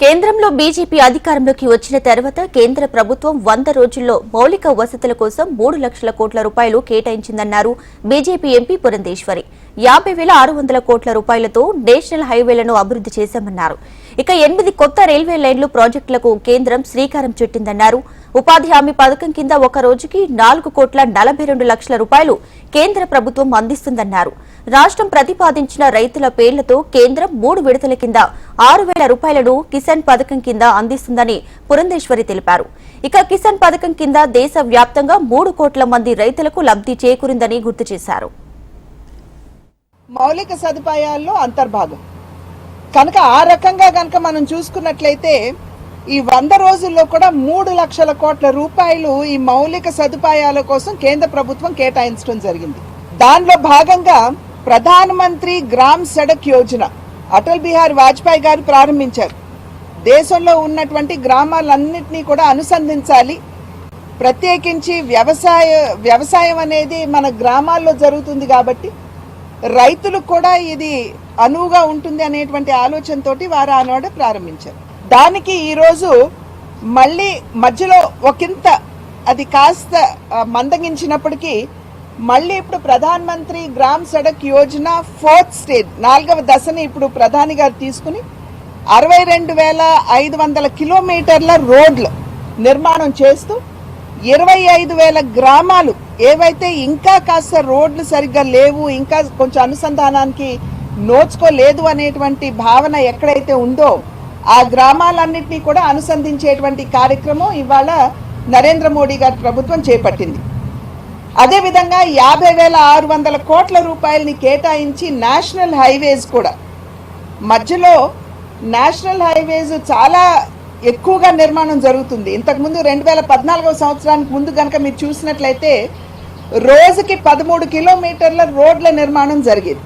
కేంద్రంలో బీజేపీ అధికారంలోకి వచ్చిన తర్వాత కేంద్ర ప్రభుత్వం వంద రోజుల్లో మౌలిక వసతుల కోసం మూడు లక్షల కోట్ల రూపాయలు కేటాయించిందన్నారు బీజేపీ ఎంపీ పురంధేశ్వరి. యాభై వేల ఆరు వందల కోట్ల రూపాయలతో నేషనల్ హైవేలను అభివృద్ధి చేశామన్నారు. ఇక ఎనిమిది కొత్త రైల్వే లైన్లు ప్రాజెక్టులకు కేంద్రం శ్రీకారం చుట్టిందన్నారు. ఉపాధి హామీ పథకం కింద ఒక రోజుకి నాలుగు కోట్ల నలభై రెండు లక్షల రూపాయలు కేంద్ర ప్రభుత్వం అందిస్తుందన్నారు. రాష్ట్రం ప్రతిపాదించిన రైతుల పేర్లతో కేంద్రం మూడు విడతల కింద ఆరు వేల రూపాయలను కిసాన్ పథకం కింద అందిస్తుందని పురంధేశ్వరి తెలిపారు. ఇక కిసాన్ పథకం కింద దేశ వ్యాప్తంగా మూడు కోట్ల మంది రైతులకు లబ్ధి చేకూరిందని గుర్తు చేశారు. మౌలిక సదుపాయాల్లో అంతర్భాగం. కనుక ఆ రకంగా కనుక మనం చూసుకున్నట్లయితే ఈ వంద రోజుల్లో కూడా మూడు లక్షల కోట్ల రూపాయలు ఈ మౌలిక సదుపాయాల కోసం కేంద్ర ప్రభుత్వం కేటాయించడం జరిగింది. దానిలో భాగంగా ప్రధానమంత్రి గ్రామ్ సడక్ యోజన అటల్ బిహారీ వాజ్పేయి గారు ప్రారంభించారు. దేశంలో ఉన్నటువంటి గ్రామాలన్నింటినీ కూడా అనుసంధించాలి. ప్రత్యేకించి వ్యవసాయ వ్యవసాయం అనేది మన గ్రామాల్లో జరుగుతుంది కాబట్టి రైతులకు కూడా ఇది అనువుగా ఉంటుంది అనేటువంటి ఆలోచనతోటి వారు ఆనాడు ప్రారంభించారు. దానికి ఈరోజు మళ్ళీ మధ్యలో ఒకంత అది కాస్త మందగించినప్పటికీ మళ్ళీ ఇప్పుడు ప్రధాన మంత్రి గ్రామ్ సడక్ యోజన ఫోర్త్ స్టేజ్ నాలుగవ దశని ఇప్పుడు ప్రధాని గారు తీసుకుని అరవై రెండు వేల ఐదు వందల కిలోమీటర్ల రోడ్లు నిర్మాణం చేస్తూ ఇరవై ఐదు వేల గ్రామాలు ఏవైతే ఇంకా కాస్త రోడ్లు సరిగ్గా లేవు ఇంకా కొంచెం అనుసంధానానికి నోచుకోలేదు అనేటువంటి భావన ఎక్కడైతే ఉందో ఆ గ్రామాలన్నింటినీ కూడా అనుసంధించేటువంటి కార్యక్రమం ఇవాళ నరేంద్ర మోడీ గారి ప్రభుత్వం చేపట్టింది. అదేవిధంగా యాభై వేల ఆరు వందల కోట్ల రూపాయలని కేటాయించి నేషనల్ హైవేస్ కూడా. మధ్యలో నేషనల్ హైవేస్ చాలా ఎక్కువగా నిర్మాణం జరుగుతుంది. ఇంతకుముందు రెండు వేల పద్నాలుగవ సంవత్సరానికి ముందు కనుక మీరు చూసినట్లయితే రోజుకి పదమూడు కిలోమీటర్ల రోడ్ల నిర్మాణం జరిగేది.